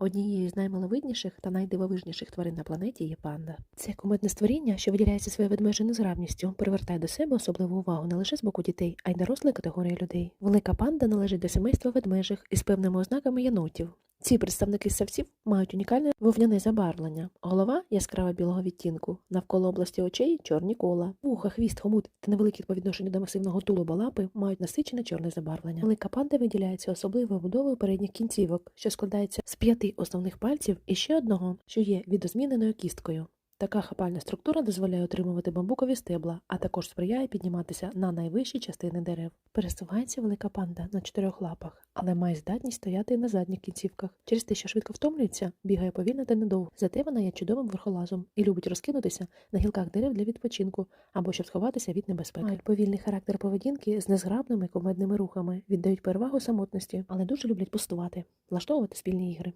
Однією з наймаловидніших та найдивовижніших тварин на планеті є панда. Це кумедне створіння, що виділяється своєю ведмежою незграбністю, привертає до себе особливу увагу не лише з боку дітей, а й дорослої категорії людей. Велика панда належить до сімейства ведмежих із певними ознаками єнотів. Ці представники ссавців мають унікальне вовняне забарвлення. Голова яскраво білого відтінку, навколо області очей чорні кола, вуха, хвіст, хомут та невеликі по відношенню до масивного тулуба лапи мають насичене чорне забарвлення. Велика панда виділяється особливою будовою передніх кінцівок, що складається з п'яти основних пальців і ще одного, що є відозміненою кісткою. Така хапальна структура дозволяє отримувати бамбукові стебла, а також сприяє підніматися на найвищі частини дерев. Пересувається велика панда на чотирьох лапах, але має здатність стояти на задніх кінцівках. Через те, що швидко втомлюється, бігає повільно та недовго. Зате вона є чудовим верхолазом і любить розкинутися на гілках дерев для відпочинку або щоб сховатися від небезпеки. Мають повільний характер поведінки з незграбними кумедними рухами, віддають перевагу самотності, але дуже люблять пустувати, влаштовувати спільні ігри.